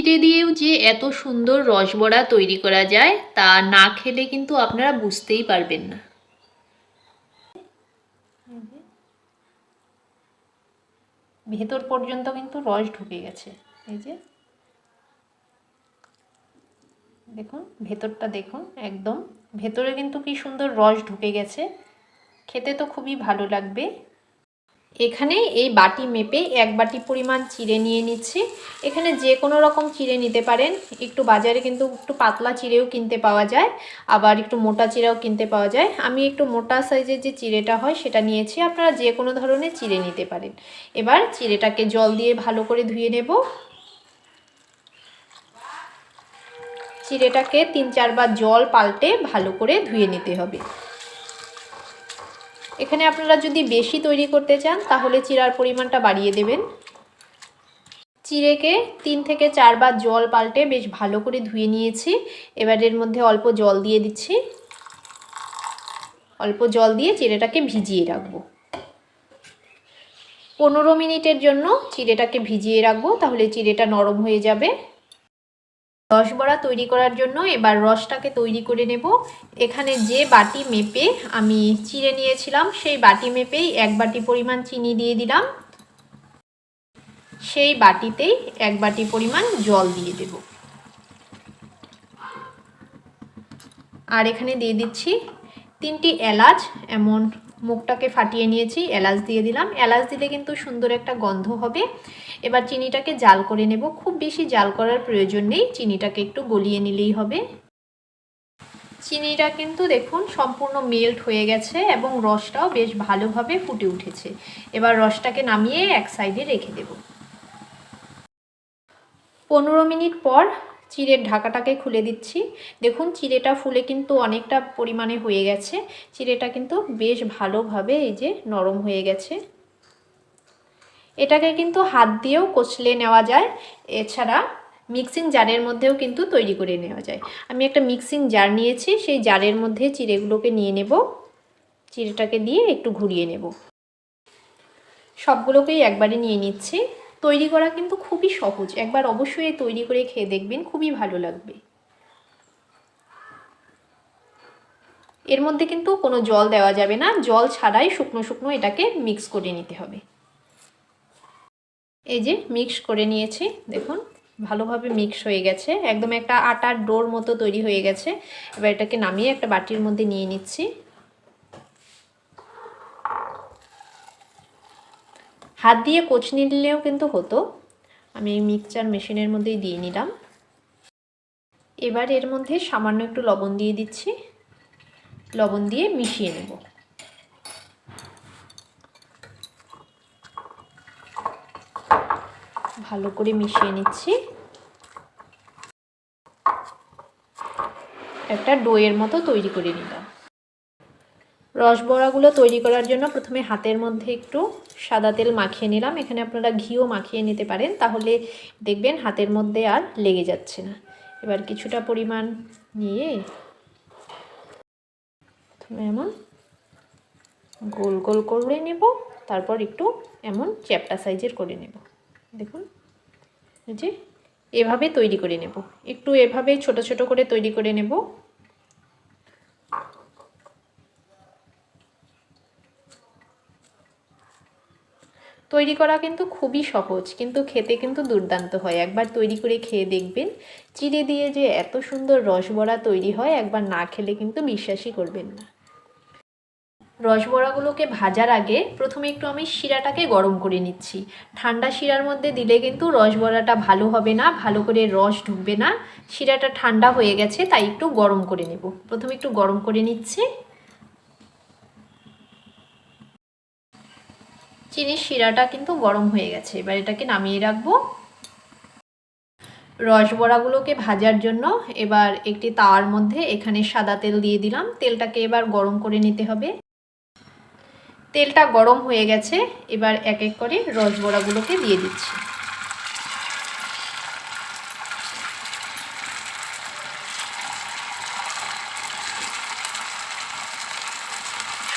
চিড়ে দিয়েও যে এত সুন্দর রসবড়া তৈরি করা যায়, তা না খেলে কিন্তু আপনারা বুঝতেই পারবেন না। ভেতর পর্যন্ত কিন্তু রস ঢুকে গেছে। এই যে। দেখুন, ভেতরটা দেখুন, একদম। ভেতরে কিন্তু কি সুন্দর রস ঢুকে গেছে। খেতে তো খুবই ভালো লাগবে। এখানে এই বাটি মেপে এক বাটি পরিমাণ চিড়ে নিয়ে নিচ্ছি। এখানে যে কোনো রকম চিড়ে নিতে পারেন। একটু বাজারে কিন্তু একটু পাতলা চিড়েও কিনতে পাওয়া যায়, আবার একটু মোটা চিড়েও কিনতে পাওয়া যায়। আমি একটু মোটা সাইজের যে চিড়েটা হয় সেটা নিয়েছি। আপনারা যে কোনো ধরনের চিড়ে নিতে পারেন। এবার চিড়েটাকে জল দিয়ে ভালো করে ধুয়ে নেব। চিড়েটাকে তিন চারবার জল পাল্টে ভালো করে ধুয়ে নিতে হবে। এখানে আপনারা যদি বেশি তৈরি করতে চান, তাহলে চিরার পরিমাণটা বাড়িয়ে দেবেন। চিড়েকে তিন থেকে চারবার জল পাল্টে বেশ ভালো করে ধুয়ে নিয়েছি। এবার এর মধ্যে অল্প জল দিয়ে দিচ্ছি। অল্প জল দিয়ে চিড়েটাকে ভিজিয়ে রাখব। পনেরো মিনিটের জন্য চিড়েটাকে ভিজিয়ে রাখব, তাহলে চিড়েটা নরম হয়ে যাবে। রস বড়া তৈরি করার জন্য এবার রসটাকে তৈরি করে নেব। এখানে যে বাটি মেপে আমি চিড়ে নিয়েছিলাম, সেই বাটি মেপেই এক বাটি পরিমাণ চিনি দিয়ে দিলাম। সেই বাটিতেই এক বাটি পরিমাণ জল দিয়ে দেব। আর এখানে দিয়ে দিচ্ছি তিনটি এলাচ, এমন মুখটাকে ফাটিয়ে নিয়েছি, এলাচ দিয়ে দিলাম। এলাচ দিলে কিন্তু সুন্দর একটা গন্ধ হবে। এবার চিনিটাকে জাল করে নেব। খুব বেশি জাল করার প্রয়োজন নেই, চিনিটাকে একটু গলিয়ে নিলেই হবে। চিনিটা কিন্তু দেখুন সম্পূর্ণ মেল্ট হয়ে গেছে এবং রসটাও বেশ ভালোভাবে ফুটে উঠেছে। এবার রসটাকে নামিয়ে এক সাইডে রেখে দেব। পনেরো মিনিট পর চিড়ের ঢাকাটাকে খুলে দিচ্ছি। দেখুন, চিড়েটা ফুলে কিন্তু অনেকটা পরিমাণে হয়ে গেছে। চিড়েটা কিন্তু বেশ ভালোভাবে এই যে নরম হয়ে গেছে। এটাকে কিন্তু হাত দিয়েও কচলে নেওয়া যায়। এছাড়া মিক্সিং জারের মধ্যেও কিন্তু তৈরি করে নেওয়া যায়। আমি একটা মিক্সিং জার নিয়েছি, সেই জারের মধ্যে চিড়েগুলোকে নিয়ে নেব। চিড়েটাকে দিয়ে একটু ঘুরিয়ে নেব। সবগুলোকেই একবারে নিয়ে নিচ্ছি। তৈরি করা কিন্তু খুবই সহজ। একবার অবশ্যই তৈরি করে খেয়ে দেখবেন, খুবই ভালো লাগবে। এর মধ্যে কিন্তু কোনো জল দেওয়া যাবে না। জল ছাড়াই শুকনো শুকনো এটাকে মিক্স করে নিতে হবে। এই যে মিক্স করে নিয়েছি, দেখুন, ভালোভাবে মিক্স হয়ে গেছে। একদম একটা আটার ডোর মতো তৈরি হয়ে গেছে। এবার এটাকে নামিয়ে একটা বাটির মধ্যে নিয়ে নিচ্ছি। হাত দিয়ে কোচ নিলেও কিন্তু হতো। আমি এই মিক্সচার মেশিনের মধ্যেই দিয়ে নিলাম। এবার এর মধ্যে সামান্য একটু লবণ দিয়ে দিচ্ছি। লবণ দিয়ে মিশিয়ে নেব। ভালো করে মিশিয়ে নিচ্ছি। একটা ডোয়ের মতো তৈরি করে নিলাম। রসবড়াগুলো তৈরি করার জন্য প্রথমে হাতের মধ্যে একটু সাদা তেল মাখিয়ে নিলাম। এখানে আপনারা ঘিও মাখিয়ে নিতে পারেন, তাহলে দেখবেন হাতের মধ্যে আর লেগে যাচ্ছে না। এবার কিছুটা পরিমাণ নিয়ে প্রথমে এমন গোল গোল করে নেব, তারপর একটু এমন চ্যাপটা সাইজের করে নেব। দেখুন যে এভাবে তৈরি করে নেব। একটু এভাবে ছোট ছোট করে তৈরি করে নেব। তৈরি করা কিন্তু খুবই সহজ, কিন্তু খেতে কিন্তু দুর্দান্ত হয়। একবার তৈরি করে খেয়ে দেখবেন, চিড়ে দিয়ে যে এত সুন্দর রসবড়া তৈরি হয়, একবার না খেলে কিন্তু বিশ্বাসই করবেন না। রসবড়াগুলোকে ভাজার আগে প্রথমে একটু আমি শিরাটাকে গরম করে নিচ্ছি। ঠান্ডা শিরার মধ্যে দিলে কিন্তু রসবড়াটা ভালো হবে না, ভালো করে রস ঢুকবে না। শিরাটা ঠান্ডা হয়ে গেছে, তাই একটু গরম করে নেব। প্রথমে একটু গরম করে নিচ্ছি। চিনির শিরাটা কিন্তু গরম হয়ে গেছে। এবার এটাকে নামিয়ে রাখব। রসবড়াগুলোকে ভাজার জন্য এবার একটি তাওয়ার মধ্যে এখানে সাদা তেল দিয়ে দিলাম। তেলটাকে এবার গরম করে নিতে হবে। তেলটা গরম হয়ে গেছে। এবার এক এক করে রসবড়াগুলোকে দিয়ে দিচ্ছি।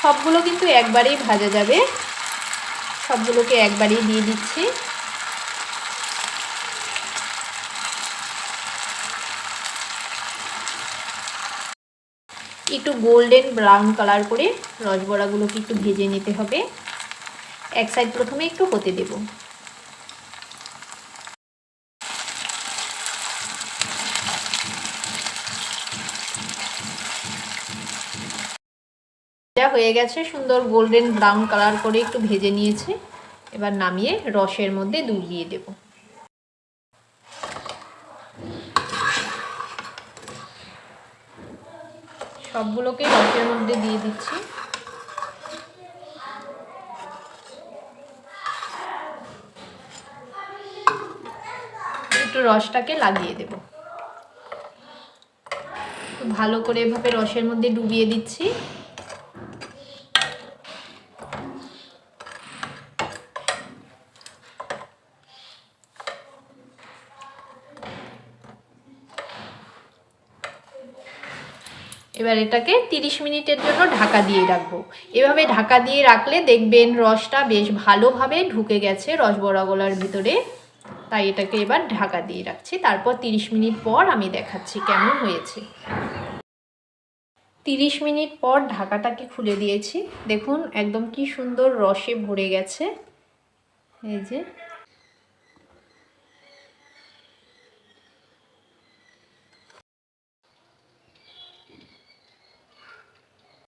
সবগুলো কিন্তু একবারেই ভাজা যাবে। সবগুলোকে একবারই দিয়ে দিচ্ছি। একটু গোল্ডেন ব্রাউন কালার করে রসবড়াগুলোকে একটু ভেজে নিতে হবে। এক সাইড প্রথমে একটু হতে দেবো। যা হয়ে গেছে, সুন্দর গোল্ডেন ব্রাউন কালার করে একটু ভেজে নিয়েছে। এবার নামিয়ে রসের মধ্যে দুধ দিয়ে দেব। সবগুলোকে রসের মধ্যে দিয়ে দিচ্ছি। একটু রসটাকে লাগিয়ে দেব। ভালো করে এভাবে রসের মধ্যে ডুবিয়ে দিচ্ছি। এবার এটাকে 30 মিনিটের জন্য ঢাকা দিয়ে রাখব। এভাবে ঢাকা দিয়ে রাখলে দেখবেন রসটা বেশ ভালোভাবে ঢুকে গেছে রসবড়াগোলার ভিতরে। তাই এটাকে এবার ঢাকা দিয়ে রাখছি। তারপর 30 মিনিট পর আমি দেখাচ্ছি কেমন হয়েছে। 30 মিনিট পর ঢাকাটাকে খুলে দিয়েছি। দেখুন, একদম কি সুন্দর রসে ভরে গেছে। এই যে